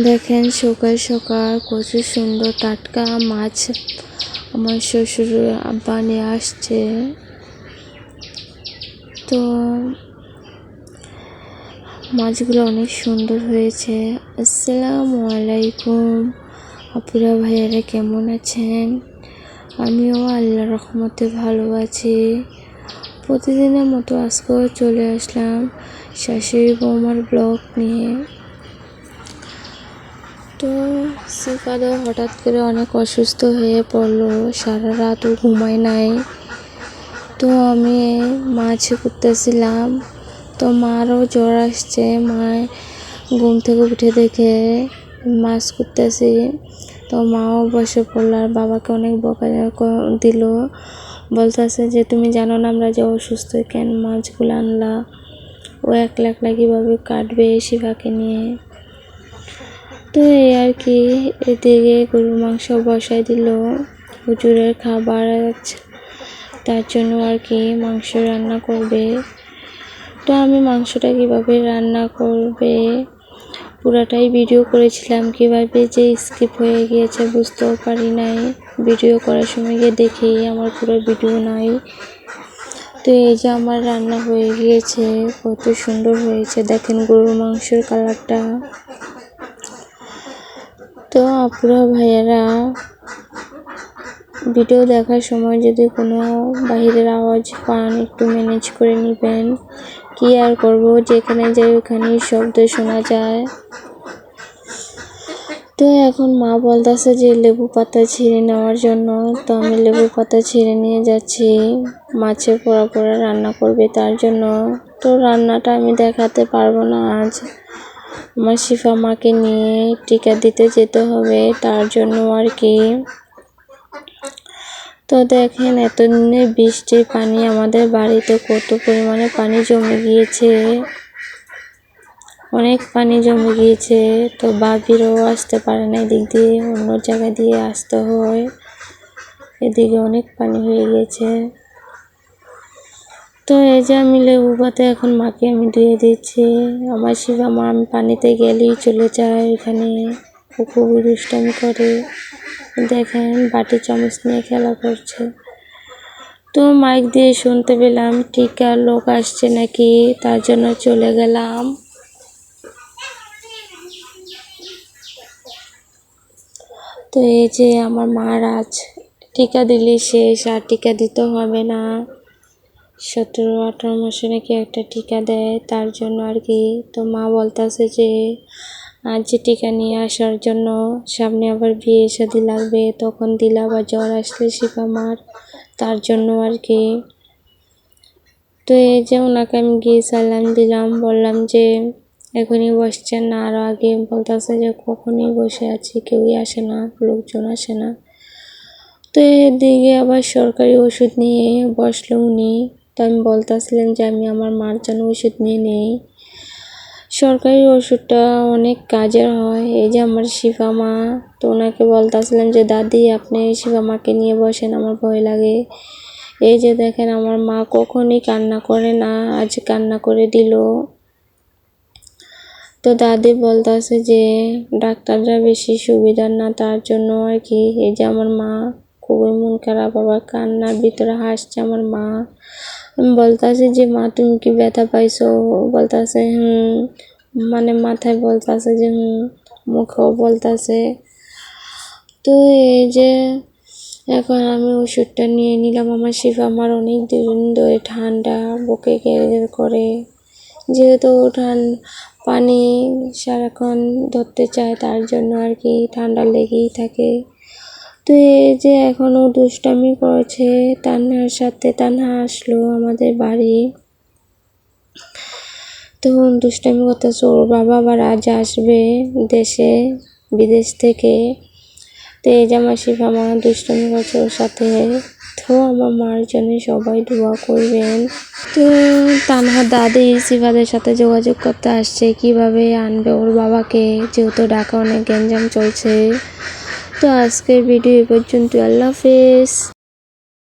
দেখেন সকাল সকাল কত সুন্দর টাটকা মাছ আমার শ্বশুর আব্বা নিয়ে আসছে। তো মাছগুলো অনেক সুন্দর হয়েছে। আসসালামু আলাইকুম। আপুরা ভাইয়ারা কেমন আছেন? আমিও আল্লাহ রহমতে ভালো আছি। প্রতিদিনের মতো আজকেও চলে আসলাম শাশুড়ি বৌমার ব্লগ নিয়ে। তো সিফাদও হঠাৎ করে অনেক অসুস্থ হয়ে পড়ল, সারা রাতও ঘুমায় নাই। তো আমি মাছ করতেছিলাম তো মারও জ্বর আসছে, মা ঘুম থেকে উঠে দেখে মাছ করতেছি তো মাও বসে পড়ল আর বাবাকে অনেক বকা দিল। বলতেছে যে, তুমি জানো না আমরা যে অসুস্থ, কেন মাছগুলো আনলা? ও একলা একলা কীভাবে কাটবে শিবাকে নিয়ে? তো এই আর কি, এদিকে গরুর মাংস বসাই দিল, হুজুরের খাবার তার জন্য আর কি মাংস রান্না করবে। তো আমি মাংসটা কীভাবে রান্না করবে, পুরাটাই ভিডিও করেছিলাম। কীভাবে যে স্কিপ হয়ে গিয়েছে বুঝতেও পারি নাই। ভিডিও করার সময় গিয়ে দেখি আমার পুরো ভিডিও নাই। তো এই যে আমার রান্না হয়ে গিয়েছে, কত সুন্দর হয়েছে। দেখেন গরুর মাংসের কালারটা তো আপুরা ভাইয়ারা ভিডিও দেখার সময় যদি কোনো বাহিরের আওয়াজ পান, একটু ম্যানেজ করে নেবেন। কি আর করব? যেখানে যাই, ওখানেই শব্দ শোনা যায়। তো এখন মা বলতেছে যে, লেবু পাতা ছিঁড়ে নেওয়ার জন্য। তো আমি লেবু পাতা ছিঁড়ে নিয়ে যাচ্ছি। মাছের পোড়া পোড়া রান্না করবে তার জন্য। তো রান্নাটা আমি দেখাতে পারব না আজ। আমার শিফা মাকে নিয়ে টিকা দিতে যেতে হবে, তার জন্য আর কি। তো দেখেন, এতদিনে বৃষ্টির পানি আমাদের বাড়িতে কত পরিমাণে পানি জমে গিয়েছে। অনেক পানি জমে গিয়েছে। তো বাবিরও আসতে পারে না, এদিক দিয়ে অন্য জায়গা দিয়ে আসতে হয়। এদিকে অনেক পানি হয়ে গিয়েছে। তো এই যে আমি লেবু পাতে এখন মাকে আমি ধুয়ে দিচ্ছি। আমার শিবা মা, আমি পানিতে গেলেই চলে যায় এখানে। খুবই দুষ্টামি করে। দেখেন, বাটি চামচ নিয়ে খেলা করছে। তো মাইক দিয়ে শুনতে পেলাম টিকার লোক আসছে নাকি? তার জন্য চলে গেলাম। তো এই যে আমার মারাজ টিকা দিলে শেষ, আর টিকা দিতে হবে না। সতেরো, আঠারো মাসে নাকি একটা টিকা দেয়, তার জন্য আর কি। তো মা বলতেছে যে, আজ যে টিকা নিয়ে আসার জন্য সামনে আবার বিয়ে শাদি লাগবে, তখন দিলে আবার জ্বর আসলে শিপা মার, তার জন্য আর কি। তো এই যে ওনাকে আমি গিয়ে সালাম দিলাম, বললাম যে, এখনই বসছেন না। আরও আগে বলতেছে যে, কখনই বসে আছি, কেউই আসে না, লোকজন আসে না। তো এদিকে আবার সরকারি ওষুধ নিয়ে বসল উনি। তো আমি বলতেছিলাম যে আমি আমার মার জন্য ওষুধ নিয়ে নেই। সরকারি ওষুধটা অনেক কাজের হয়। এই যে আমার শিফা মা, তো ওনাকে বলতেছিলাম যে, দাদি, আপনি শিফা মাকে নিয়ে বসেন, আমার ভয় লাগে। এই যে দেখেন, আমার মা কখনই কান্না করে না। আজ কান্না করে দিল। তো দাদি বলতেছে যে, ডাক্তাররা বেশি সুবিধার না, তার জন্য আর কি। এই যে আমার মা, খুবই মন খারাপ, আবার কান্নার ভিতরে হাসছে আমার মা। বলতেছে যে, মা, তুমি কি ব্যথা পাইছো? বলতেছে, হুম। মানে মাথায় বলতেছে যে, হুম। মুখেও বলতেছে। তো এই যে, এখন আমি ওষুধটা নিয়ে নিলাম। আমার শিফা আমার অনেক দিন ধরে ঠান্ডা, বুকে করে। যেহেতু ঠান, পানি সারাক্ষণ ধরতে চায়, তার জন্য আর কি ঠান্ডা লেগেই থাকে। তো এই যে এখনও দুষ্টামি করেছে তান্নার সাথে তান্না আসলো আমাদের বাড়ি। তখন দুষ্টামি করতেছে, ওর বাবা আবার আজ আসবে দেশে, বিদেশ থেকে। তো এই যে আমার মা দুষ্টামি করছে ওর সাথে। তো আমার মার জন্য সবাই দোয়া করবেন। তো তানহা দাদি শিফাদের সাথে যোগাযোগ করতে আসছে, কীভাবে আনবে ওর বাবাকে? যেহেতু ঢাকা অনেক গ্যাঞ্জাম চলছে। তো আজকের ভিডিও এ পর্যন্ত আল্লাহ হাফেজ।